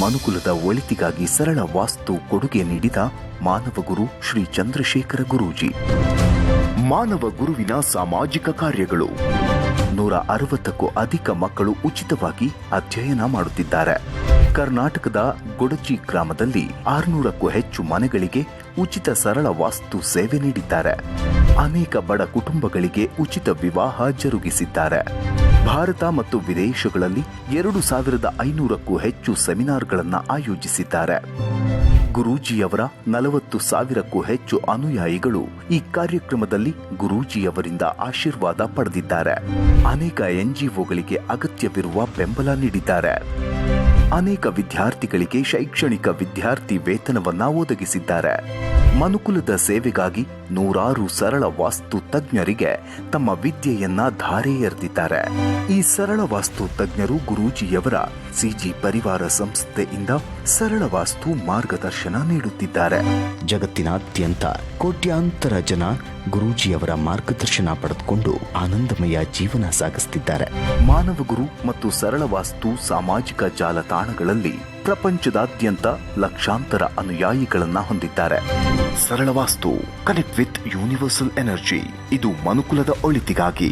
ಮನುಕುಲದ ಒಳಿತಿಗಾಗಿ ಸರಳ ವಾಸ್ತು ಕೊಡುಗೆ ನೀಡಿದ ಮಾನವ ಗುರು ಶ್ರೀ ಚಂದ್ರಶೇಖರ ಗುರೂಜಿ. ಮಾನವ ಗುರುವಿನ ಸಾಮಾಜಿಕ ಕಾರ್ಯಗಳು. ನೂರ ಅರವತ್ತಕ್ಕೂ ಅಧಿಕ ಮಕ್ಕಳು ಉಚಿತವಾಗಿ ಅಧ್ಯಯನ ಮಾಡುತ್ತಿದ್ದಾರೆ. ಕರ್ನಾಟಕದ ಗೊಡಚಿ ಗ್ರಾಮದಲ್ಲಿ ಆರುನೂರಕ್ಕೂ ಹೆಚ್ಚು ಮನೆಗಳಿಗೆ ಉಚಿತ ಸರಳ ವಾಸ್ತು ಸೇವೆ ನೀಡಿದ್ದಾರೆ. ಅನೇಕ ಬಡ ಕುಟುಂಬಗಳಿಗೆ ಉಚಿತ ವಿವಾಹ ಜರುಗಿಸಿದ್ದಾರೆ. ಭಾರತ ಮತ್ತು ವಿದೇಶಗಳಲ್ಲಿ ಎರಡು ಸಾವಿರದ ಐನೂರಕ್ಕೂ ಹೆಚ್ಚು ಸೆಮಿನಾರ್ಗಳನ್ನು ಆಯೋಜಿಸಿದ್ದಾರೆ. ಗುರೂಜಿಯವರ ನಲವತ್ತು ಸಾವಿರಕ್ಕೂ ಹೆಚ್ಚು ಅನುಯಾಯಿಗಳು ಈ ಕಾರ್ಯಕ್ರಮದಲ್ಲಿ ಗುರೂಜಿಯವರಿಂದ ಆಶೀರ್ವಾದ ಪಡೆದಿದ್ದಾರೆ. ಅನೇಕ ಎನ್ಜಿಒಗಳಿಗೆ ಅಗತ್ಯವಿರುವ ಬೆಂಬಲ ನೀಡಿದ್ದಾರೆ. ಅನೇಕ ವಿದ್ಯಾರ್ಥಿಗಳಿಗೆ ಶೈಕ್ಷಣಿಕ ವಿದ್ಯಾರ್ಥಿ ವೇತನವನ್ನ ಒದಗಿಸಿದ್ದಾರೆ. ಮನುಕುಲದ ಸೇವೆಗಾಗಿ ನೂರಾರು ಸರಳ ವಾಸ್ತು ತಜ್ಞರಿಗೆ ತಮ್ಮ ವಿದ್ಯೆಯನ್ನ ಧಾರೆ ಎರೆದಿದ್ದಾರೆ. ಈ ಸರಳ ವಾಸ್ತು ತಜ್ಞರು ಗುರೂಜಿಯವರ ಸಿಜಿ ಪರಿವಾರ ಸಂಸ್ಥೆಯಿಂದ ಸರಳ ವಾಸ್ತು ಮಾರ್ಗದರ್ಶನ ನೀಡುತ್ತಿದ್ದಾರೆ. ಜಗತ್ತಿನಾದ್ಯಂತ ಕೋಟ್ಯಾಂತರ ಜನ ಗುರೂಜಿಯವರ ಮಾರ್ಗದರ್ಶನ ಪಡೆದುಕೊಂಡು ಆನಂದಮಯ ಜೀವನ ಸಾಗಿಸುತ್ತಿದ್ದಾರೆ. ಮಾನವ ಗುರು ಮತ್ತು ಸರಳ ವಾಸ್ತು ಸಾಮಾಜಿಕ ಜಾಲತಾಣಗಳಲ್ಲಿ ಪ್ರಪಂಚದಾದ್ಯಂತ ಲಕ್ಷಾಂತರ ಅನುಯಾಯಿಗಳನ್ನ ಹೊಂದಿದ್ದಾರೆ. Saral Vastu connect with universal energy ಇದು ಮನುಕುಲದ ಒಳಿತಿಗಾಗಿ.